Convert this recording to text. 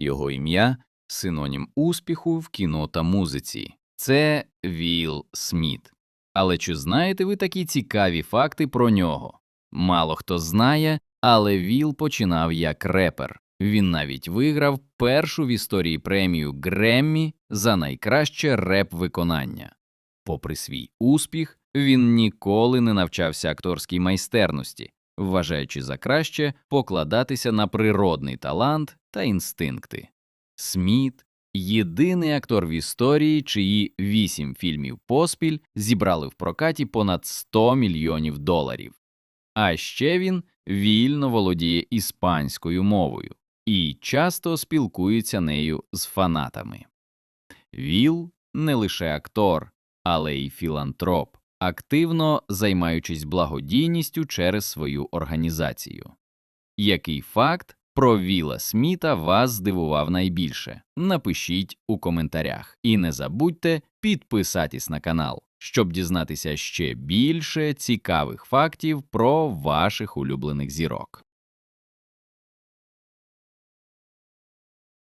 Його ім'я синонім успіху в кіно та музиці. Це Вілл Сміт. Але чи знаєте ви такі цікаві факти про нього? Мало хто знає, але Вілл починав як репер. Він навіть виграв першу в історії премію Греммі за найкраще реп-виконання. Попри свій успіх, він ніколи не навчався акторській майстерності, вважаючи за краще покладатися на природний талант та інстинкти. Сміт єдиний актор в історії, чиї вісім фільмів поспіль зібрали в прокаті понад 100 мільйонів доларів. А ще він вільно володіє іспанською мовою і часто спілкується нею з фанатами. Віл не лише актор, але й філантроп, активно займаючись благодійністю через свою організацію. Який факт про Віла Сміта вас здивував найбільше? Напишіть у коментарях і не забудьте підписатись на канал, щоб дізнатися ще більше цікавих фактів про ваших улюблених зірок.